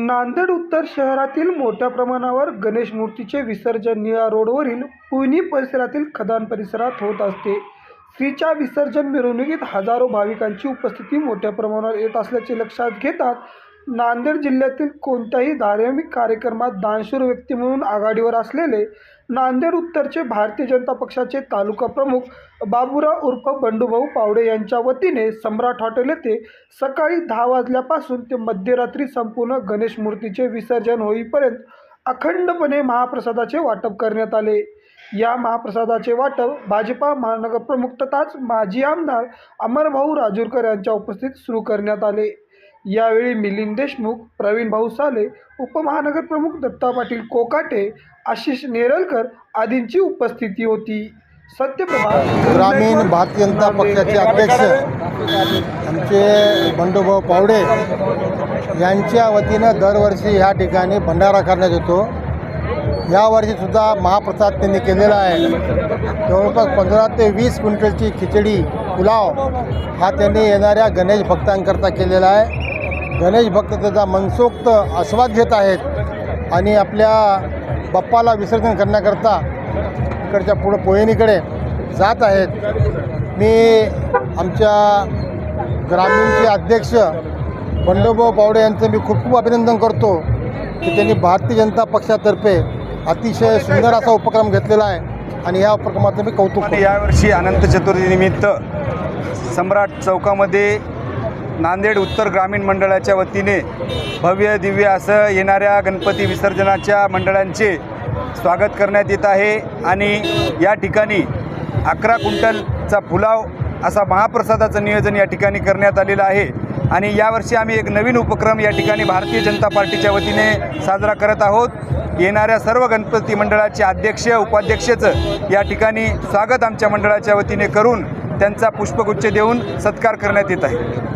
नांदेड उत्तर शहरातील मोठ्या प्रमाणावर गणेश मूर्तीचे विसर्जन निळा रोडवरील पुयनी परिसरातील खदान परिसरात होत असते. श्रीच्या विसर्जन मिरवणुकीत हजारो भाविकांची उपस्थिती मोठ्या प्रमाणावर येत असल्याचे लक्षात घेतात नांदेड जिल्ह्यातील कोणत्याही धार्मिक कार्यक्रमात दानशूर व्यक्ती म्हणून आघाडीवर असलेले नांदेड उत्तरचे भारतीय जनता पक्षाचे तालुका प्रमुख बाबुराव उर्फ बंडूभाऊ पावडे यांच्या वतीने सम्राट हॉटेल येथे सकाळी दहा वाजल्यापासून ते मध्यरात्री संपूर्ण गणेश मूर्तीचे विसर्जन होईपर्यंत अखंडपणे महाप्रसादाचे वाटप करण्यात आले. या महाप्रसादाचे वाटप भाजपा महानगरप्रमुख तथाच माजी आमदार अमरभाऊ राजूरकर यांच्या उपस्थित सुरू करण्यात आले. यावेळी मिलिंद देशमुख प्रवीण भाऊ साले उपमहानगर प्रमुख दत्ता पाटील कोकाटे आशिष नेरळकर आदींची उपस्थिती होती. सत्यप्रभा ग्रामीण भारतीय जनता पक्षाचे अध्यक्ष आमचे बंडूभाऊ पावडे यांच्या वतीनं दरवर्षी ह्या ठिकाणी भंडारा करण्यात येतो. यावर्षीसुद्धा महाप्रसाद त्यांनी केलेला आहे. जवळपास पंधरा ते वीस क्विंटलची खिचडी पुलाव हा त्यांनी येणाऱ्या गणेश भक्तांकरता केलेला आहे. गणेश भक्त त्याचा मनसोक्त आस्वाद घेत आहेत आणि आपल्या बाप्पाला विसर्जन करण्याकरता इकडच्या पुढं पोयणीकडे जात आहेत. मी आमच्या ग्रामीणचे अध्यक्ष बंडोभाऊ पावडे यांचं मी खूप खूप अभिनंदन करतो की त्यांनी भारतीय जनता पक्षातर्फे अतिशय सुंदर असा उपक्रम घेतलेला आहे आणि या उपक्रमाचं मी कौतुक यावर्षी अनंत चतुर्थीनिमित्त सम्राट चौकामध्ये नांदेड उत्तर ग्रामीण मंडळाच्या वतीने भव्य दिव्य असं येणाऱ्या गणपती विसर्जनाच्या मंडळांचे स्वागत करण्यात येत आहे. आणि या ठिकाणी अकरा क्विंटलचा पुलाव असा महाप्रसादाचं नियोजन या ठिकाणी करण्यात आलेलं आहे. आणि यावर्षी आम्ही एक नवीन उपक्रम या ठिकाणी भारतीय जनता पार्टीच्या वतीने साजरा करत आहोत. येणाऱ्या सर्व गणपती मंडळाचे अध्यक्ष उपाध्यक्षचं या ठिकाणी स्वागत आमच्या मंडळाच्या वतीने करून त्यांचा पुष्पगुच्छ देऊन सत्कार करण्यात येत आहे.